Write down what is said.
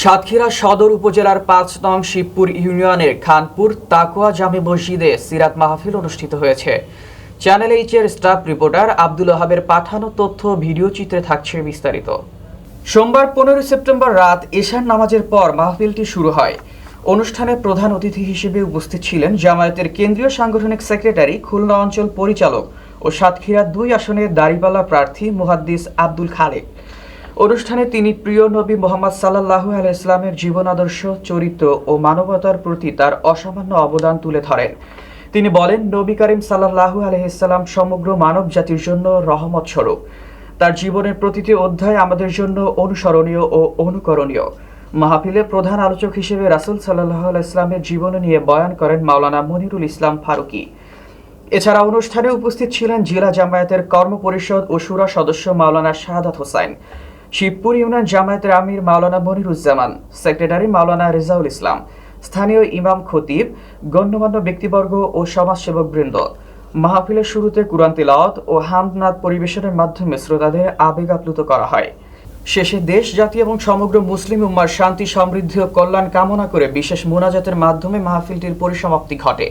সাতক্ষীরা সদর উপজেলার পাঁচ নং শিবপুর ইউনিয়নের খানপুর তাকুয়া জামে মসজিদে সিরাত মাহফিল অনুষ্ঠিত হয়েছে। চ্যানেল এইচ এর স্টাফ রিপোর্টার আব্দুল ওহাবের পাঠানো তথ্য ভিডিও চিত্রে থাকছে বিস্তারিত। সোমবার পনেরোই সেপ্টেম্বর রাত এশার নামাজের পর মাহফিলটি শুরু হয়। অনুষ্ঠানে প্রধান অতিথি হিসেবে উপস্থিত ছিলেন জামায়াতের কেন্দ্রীয় সাংগঠনিক সেক্রেটারি, খুলনা অঞ্চল পরিচালক ও সাতক্ষীরা দুই আসনের দাড়িপাল্লা প্রার্থী মুহাদ্দিস আব্দুল খালেক। অনুষ্ঠানে তিনি প্রিয় নবী মোহাম্মদ সাল্লাহু আলাইসলামের জীবন আদর্শ চরিত্র ও মানবতার প্রতি তার অসামান্য অবদান তুলে ধরেন। তিনি বলেন, নবী করিম সাল্লাহু আলহিসাল্লাম সমগ্র মানব জাতির জন্য রহমত স্বরূপ। তার জীবনের প্রতিটি অধ্যায় আমাদের জন্য অনুসরণীয় ও অনুকরণীয়। মাহফিলে প্রধান আলোচক হিসেবে রাসুল সাল্লাহ আলাইসলামের জীবন নিয়ে বয়ান করেন মাওলানা মনিরুল ইসলাম ফারুকী। এছাড়া অনুষ্ঠানে উপস্থিত ছিলেন জেলা জামায়াতের কর্মপরিষদ ও সুরা সদস্য মাওলানা শাহাদাত হোসাইন। শিবপুর ইউনিয়ন জামায়াতের আমির মাওলানা মনিরুজ্জামান, সেক্রেটারি মাওলানা রেজাউল ইসলাম, স্থানীয় ইমাম খতিব, গণ্যমান্য ব্যক্তিবর্গ ও সমাজসেবক বৃন্দ মাহফিলের শুরুতে কুরআন তিলাওয়াত ও হামদনাদ পরিবেশনের মাধ্যমে শ্রোতাদের আবেগ আপ্লুত করা হয়। শেষে দেশ, জাতি এবং সমগ্র মুসলিম উম্মার শান্তি, সমৃদ্ধি ও কল্যাণ কামনা করে বিশেষ মোনাজাতের মাধ্যমে মাহফিলটির পরিসমাপ্তি ঘটে।